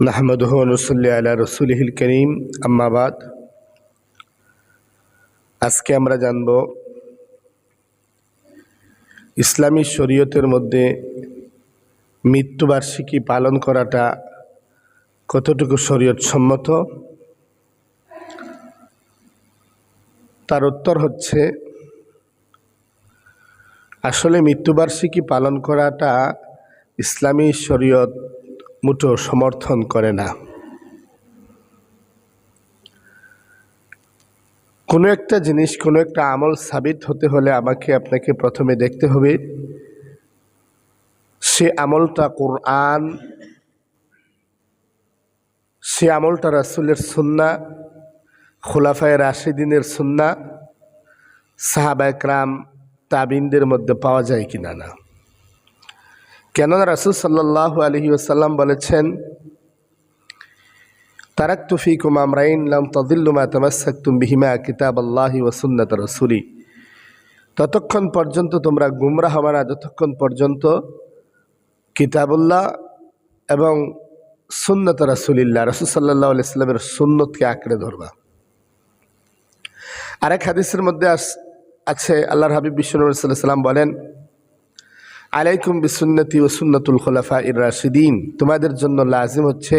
নাহমদহ নসল্লি আলা রসুলহিল করিম আম্মাবাদ আজকে আমরা জানব ইসলামী শরীয়তের মধ্যে মৃত্যুবার্ষিকী পালন করাটা কতটুকু শরীয়ত সম্মত তার উত্তর হচ্ছে, আসলে মৃত্যুবার্ষিকী পালন করাটা ইসলামী শরীয়ত মুটো সমর্থন করে না। কোনো একটা জিনিস, কোনো একটা আমল সাবিত হতে হলে আমাকে, আপনাকে প্রথমে দেখতে হবে, সে আমলটা কোরআন, সে আমলটা রাসুলের সুন্না, খোলাফায় রাশিদিনের সুন্না সাহাবা একরাম তাবিনদের মধ্যে পাওয়া যায় কিনা না। কেননা রাসুল সাল্লাহ আলহি আসাল্লাম বলেছেন তারাক তুফিকুম আমরাইন লাম তদিল্লুমা তামাসাকুম বিহিমা কিতাব আল্লাহি ওসুন্নত রসুলি। ততক্ষণ পর্যন্ত তোমরা গুমরা হবে না, যতক্ষণ পর্যন্ত কিতাবুল্লাহ এবং সুন্নত রসুলিল্লাহ, রসুল সাল্লাহ আলাইস্লামের সুন্নতকে আঁকড়ে ধরবা। আরেক হাদিসের মধ্যে আছে, আল্লাহর হাবিব বিশ্বনুর সাল্লাম বলেন আলাইকুম বিসুন্নতি ও সুন্নতুল খোলাফা ইর রাশিদিন। তোমাদের জন্য লাজিম হচ্ছে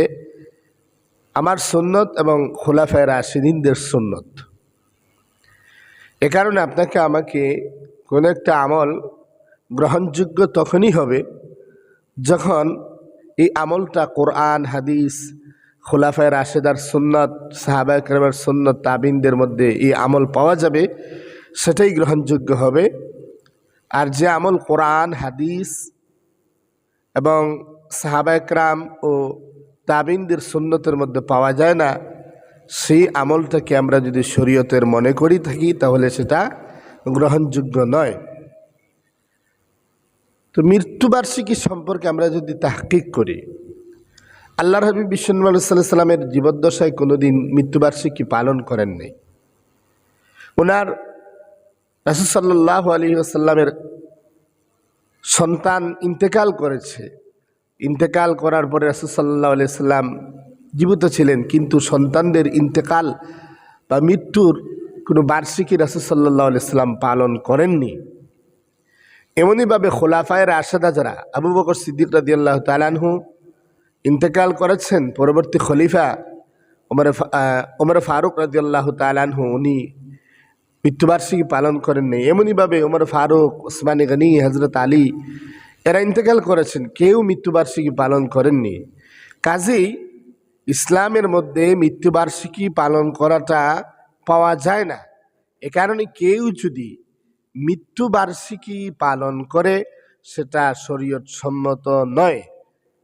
আমার সুন্নত এবং খোলাফায় রাশিদিনদের সুন্নত। এ কারণে আপনাকে আমাকে কোনো একটা আমল গ্রহণযোগ্য তখনই হবে যখন এই আমলটা কোরআন, হাদিস, খোলাফায় রাশেদার সুন্নত সাহাবা একরমের সুন্নত, তাবিনদের মধ্যে এই আমল পাওয়া যাবে, সেটাই গ্রহণযোগ্য হবে। আর যে আমল কোরআন, হাদিস এবং সাহাবায়করাম ও তাবিনদের সুন্নতের মধ্যে পাওয়া যায় না, সেই আমলটাকে আমরা যদি শরীয়তের মনে করি থাকি, তাহলে সেটা গ্রহণযোগ্য নয়। তো মৃত্যুবার্ষিকী সম্পর্কে আমরা যদি তাহকিক করি, আল্লাহর হাবিব বিশ্বনবী সাল্লাহ সাল্লামের জীবদ্দশায় কোনো দিন মৃত্যুবার্ষিকী পালন করেন নাই ওনার রাসুসাল্লাহ আলী আসাল্লামের সন্তান ইন্তেকাল করেছে। ইন্তেকাল করার পরে রাসুসাল্লাহ সাল্লাম জীবিত ছিলেন, কিন্তু সন্তানদের ইন্তেকাল বা মৃত্যুর কোনো বার্ষিকী রাসুসাল্লাহ সাল্লাম পালন করেননি। এমনইভাবে খোলাফায়ের আসাদা যারা, আবু বকর সিদ্দিক রাদি আল্লাহ তালানহু ইন্তেকাল করেছেন, পরবর্তী খলিফা ওমর ওমর ফারুক রাজি আল্লাহ তালানহু উনি মৃত্যুবার্ষিকী পালন করেননি এমনইভাবে ওমর ফারুক, ওসমানী গনি হজরত আলী, এরা ইন্তেকাল করেছেন। কেউ মৃত্যুবার্ষিকী পালন করেননি কাজেই ইসলামের মধ্যে মৃত্যুবার্ষিকী পালন করাটা পাওয়া যায় না। এ কারণে কেউ যদি মৃত্যুবার্ষিকী পালন করে, সেটা শরীয়ত সম্মত নয়।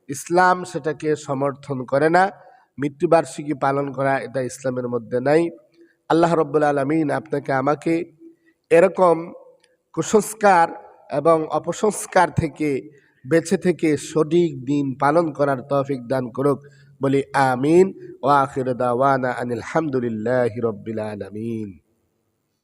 ইসলাম সেটাকে সমর্থন করে না। মৃত্যুবার্ষিকী পালন করা এটা ইসলামের মধ্যে নাই। আল্লাহ রব্বুল আলমিন আপনাকে আমাকে এরকম কুসংস্কার এবং অপসংস্কার থেকে বেঁচে থেকে সঠিক দিন পালন করার তৌফিক দান করুক। বলি আমিন। ও আখির দাওয়ানা আনিল হামদুলিল্লাহ রব্বিল আলমিন।